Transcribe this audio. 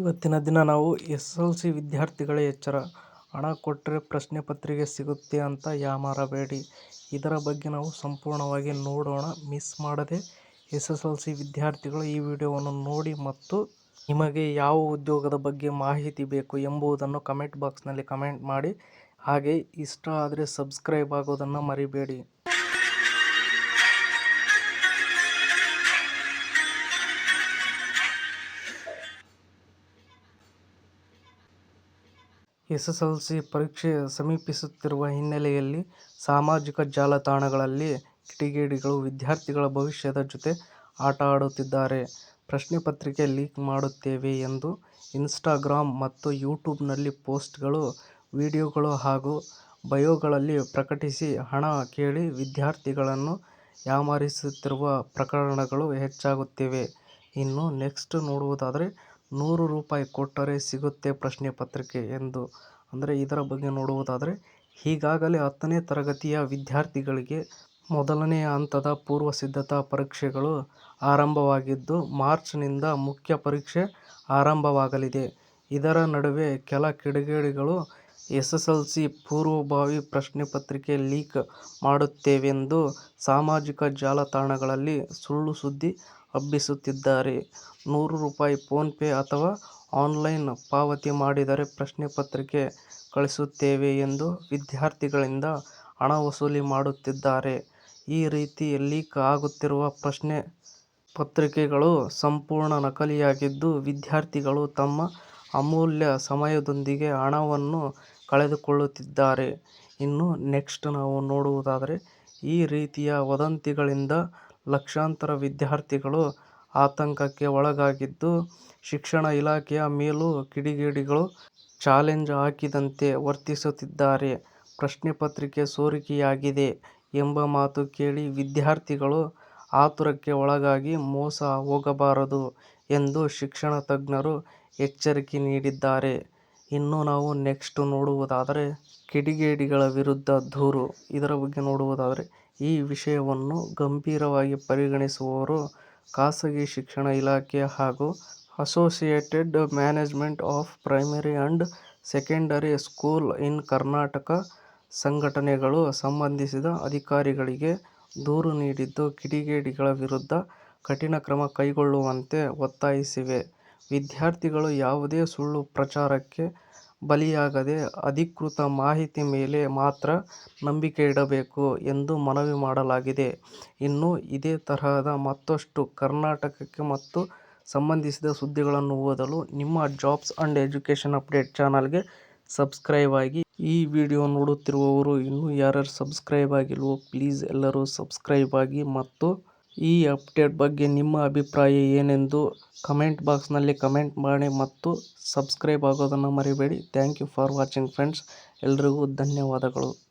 ಇವತ್ತಿನ ದಿನ ನಾವು ಎಸ್ ಎಲ್ ಸಿ ವಿದ್ಯಾರ್ಥಿಗಳ ಎಚ್ಚರ. ಹಣ ಕೊಟ್ಟರೆ ಪ್ರಶ್ನೆ ಪತ್ರಿಕೆ ಸಿಗುತ್ತೆ ಅಂತ ಯಾಮಾರಬೇಡಿ. ಇದರ ಬಗ್ಗೆ ನಾವು ಸಂಪೂರ್ಣವಾಗಿ ನೋಡೋಣ. ಮಿಸ್ ಮಾಡದೆ ಎಸ್ ಎಸ್ ಎಲ್ ಸಿ ವಿದ್ಯಾರ್ಥಿಗಳು ಈ ವಿಡಿಯೋವನ್ನು ನೋಡಿ ಮತ್ತು ನಿಮಗೆ ಯಾವ ಉದ್ಯೋಗದ ಬಗ್ಗೆ ಮಾಹಿತಿ ಬೇಕು ಎಂಬುದನ್ನು ಕಮೆಂಟ್ ಬಾಕ್ಸ್ನಲ್ಲಿ ಕಮೆಂಟ್ ಮಾಡಿ. ಹಾಗೆ ಇಷ್ಟ ಆದರೆ ಸಬ್ಸ್ಕ್ರೈಬ್ ಆಗೋದನ್ನು ಮರಿಬೇಡಿ. ಎಸ್ಎಸ್ಎಲ್ಸಿ ಪರೀಕ್ಷೆ ಸಮೀಪಿಸುತ್ತಿರುವ ಹಿನ್ನೆಲೆಯಲ್ಲಿ ಸಾಮಾಜಿಕ ಜಾಲತಾಣಗಳಲ್ಲಿ ಕಿಡಿಗೇಡಿಗಳು ವಿದ್ಯಾರ್ಥಿಗಳ ಭವಿಷ್ಯದ ಜೊತೆ ಆಟ ಆಡುತ್ತಿದ್ದಾರೆ. ಪ್ರಶ್ನೆ ಪತ್ರಿಕೆ ಲೀಕ್ ಮಾಡುತ್ತೇವೆ ಎಂದು ಇನ್ಸ್ಟಾಗ್ರಾಮ್ ಮತ್ತು ಯೂಟ್ಯೂಬ್ನಲ್ಲಿ ಪೋಸ್ಟ್ಗಳು, ವಿಡಿಯೋಗಳು ಹಾಗೂ ಬಯೋಗಳಲ್ಲಿ ಪ್ರಕಟಿಸಿ ಹಣ ಕೇಳಿ ವಿದ್ಯಾರ್ಥಿಗಳನ್ನು ಯಾಮಾರಿಸುತ್ತಿರುವ ಪ್ರಕರಣಗಳು ಹೆಚ್ಚಾಗುತ್ತಿವೆ. ಇನ್ನು ನೆಕ್ಸ್ಟ್ ನೋಡುವುದಾದರೆ ನೂರು ರೂಪಾಯಿ ಕೊಟ್ಟರೆ ಸಿಗುತ್ತೆ ಪ್ರಶ್ನೆ ಪತ್ರಿಕೆ ಎಂದು ಅಂದರೆ ಇದರ ಬಗ್ಗೆ ನೋಡುವುದಾದರೆ ಈಗಾಗಲೇ ಹತ್ತನೇ ತರಗತಿಯ ವಿದ್ಯಾರ್ಥಿಗಳಿಗೆ ಮೊದಲನೆಯ ಹಂತದ ಪೂರ್ವಸಿದ್ಧತಾ ಪರೀಕ್ಷೆಗಳು ಆರಂಭವಾಗಿದ್ದು, ಮಾರ್ಚ್ನಿಂದ ಮುಖ್ಯ ಪರೀಕ್ಷೆ ಆರಂಭವಾಗಲಿದೆ. ಇದರ ನಡುವೆ ಕೆಲ ಕಿಡಿಗೇಡಿಗಳು ಎಸ್ಎಸ್ಎಲ್ಸಿ ಪೂರ್ವಭಾವಿ ಪ್ರಶ್ನೆ ಪತ್ರಿಕೆ ಲೀಕ್ ಮಾಡುತ್ತೇವೆಂದು ಸಾಮಾಜಿಕ ಜಾಲತಾಣಗಳಲ್ಲಿ ಸುಳ್ಳು ಸುದ್ದಿ ಹಬ್ಬಿಸುತ್ತಿದ್ದಾರೆ. ನೂರು ರೂಪಾಯಿ ಫೋನ್ ಪೇ ಅಥವಾ ಆನ್ಲೈನ್ ಪಾವತಿ ಮಾಡಿದರೆ ಪ್ರಶ್ನೆ ಪತ್ರಿಕೆ ಕಳಿಸುತ್ತೇವೆ ಎಂದು ವಿದ್ಯಾರ್ಥಿಗಳಿಂದ ಹಣ ವಸೂಲಿ ಮಾಡುತ್ತಿದ್ದಾರೆ. ಈ ರೀತಿ ಲೀಕ್ ಆಗುತ್ತಿರುವ ಪ್ರಶ್ನೆ ಪತ್ರಿಕೆಗಳು ಸಂಪೂರ್ಣ ನಕಲಿಯಾಗಿದ್ದು, ವಿದ್ಯಾರ್ಥಿಗಳು ತಮ್ಮ ಅಮೂಲ್ಯ ಸಮಯದೊಂದಿಗೆ ಹಣವನ್ನು ಕಳೆದುಕೊಳ್ಳುತ್ತಿದ್ದಾರೆ. ಇನ್ನು ನೆಕ್ಸ್ಟ್ ನಾವು ನೋಡುವುದಾದರೆ ಈ ರೀತಿಯ ವದಂತಿಗಳಿಂದ ಲಕ್ಷಾಂತರ ವಿದ್ಯಾರ್ಥಿಗಳು ಆತಂಕಕ್ಕೆ ಒಳಗಾಗಿದ್ದು, ಶಿಕ್ಷಣ ಇಲಾಖೆಯ ಮೇಲೂ ಕಿಡಿಗೇಡಿಗಳು ಚಾಲೆಂಜ್ ಹಾಕಿದಂತೆ ವರ್ತಿಸುತ್ತಿದ್ದಾರೆ. ಪ್ರಶ್ನೆ ಪತ್ರಿಕೆ ಸೋರಿಕೆಯಾಗಿದೆ ಎಂಬ ಮಾತು ಕೇಳಿ ವಿದ್ಯಾರ್ಥಿಗಳು ಆತುರಕ್ಕೆ ಒಳಗಾಗಿ ಮೋಸ ಹೋಗಬಾರದು ಎಂದು ಶಿಕ್ಷಣ ತಜ್ಞರು ಎಚ್ಚರಿಕೆ ನೀಡಿದ್ದಾರೆ. ಇನ್ನು ನಾವು ನೆಕ್ಸ್ಟ್ ನೋಡುವುದಾದರೆ ಕಿಡಿಗೇಡಿಗಳ ವಿರುದ್ಧ ದೂರು. ಇದರ ಬಗ್ಗೆ ನೋಡುವುದಾದರೆ ಈ ವಿಷಯವನ್ನು ಗಂಭೀರವಾಗಿ ಪರಿಗಣಿಸುವವರು ಖಾಸಗಿ ಶಿಕ್ಷಣ ಇಲಾಖೆ ಹಾಗೂ associated management of primary and secondary school in Karnataka ಸಂಘಟನೆಗಳು ಸಂಬಂಧಿಸಿದ ಅಧಿಕಾರಿಗಳಿಗೆ ದೂರು ನೀಡಿದ್ದು, ಕಿಡಿಗೇಡಿಗಳ ವಿರುದ್ಧ ಕಠಿಣ ಕ್ರಮ ಕೈಗೊಳ್ಳುವಂತೆ ಒತ್ತಾಯಿಸಿವೆ. ವಿದ್ಯಾರ್ಥಿಗಳು ಯಾವುದೇ ಸುಳ್ಳು ಪ್ರಚಾರಕ್ಕೆ ಬಲಿಯಾಗದೆ ಅಧಿಕೃತ ಮಾಹಿತಿ ಮೇಲೆ ಮಾತ್ರ ನಂಬಿಕೆ ಇಡಬೇಕು ಎಂದು ಮನವಿ ಮಾಡಲಾಗಿದೆ. ಇನ್ನು ಇದೇ ತರಹದ ಮತ್ತಷ್ಟು ಕರ್ನಾಟಕಕ್ಕೆ ಮತ್ತು ಸಂಬಂಧಿಸಿದ ಸುದ್ದಿಗಳನ್ನು ಓದಲು ನಿಮ್ಮ ಜಾಬ್ಸ್ ಅಂಡ್ ಎಜುಕೇಷನ್ ಅಪ್ಡೇಟ್ ಚಾನಲ್ಗೆ ಸಬ್ಸ್ಕ್ರೈಬ್ ಆಗಿ. ಈ ವಿಡಿಯೋ ನೋಡುತ್ತಿರುವವರು ಇನ್ನೂ ಯಾರ್ಯಾರು ಸಬ್ಸ್ಕ್ರೈಬ್ ಆಗಿಲ್ವೋ, ಪ್ಲೀಸ್ ಎಲ್ಲರೂ ಸಬ್ಸ್ಕ್ರೈಬ್ ಆಗಿ ಮತ್ತು ಈ ಅಪ್ಡೇಟ್ ಬಗ್ಗೆ ನಿಮ್ಮ ಅಭಿಪ್ರಾಯ ಏನೆಂದು ಕಮೆಂಟ್ ಬಾಕ್ಸ್ನಲ್ಲಿ ಕಮೆಂಟ್ ಮಾಡಿ ಮತ್ತು ಸಬ್ಸ್ಕ್ರೈಬ್ ಆಗೋದನ್ನು ಮರಿಬೇಡಿ. Thank you for watching friends. ಎಲ್ರಿಗೂ ಧನ್ಯವಾದಗಳು.